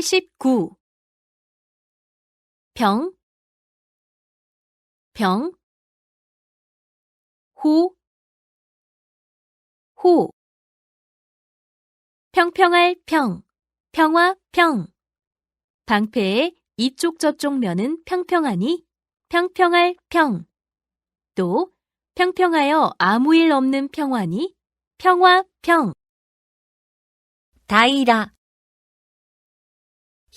89 병, 병, 호, 호, 평평할 평, 평화, 평. 방패의 이쪽 저쪽 면은 평평하니 평평할 평. 또 평평하여 아무 일 없는 평화니 평화, 평. 平ら、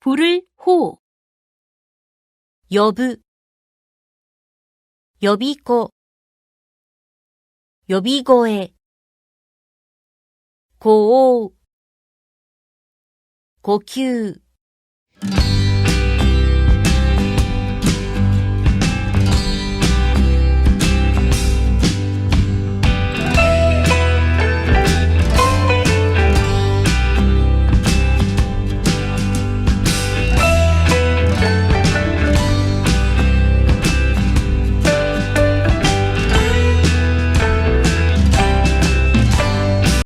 불을 호 여부 여비고 여비고에 고오 고큐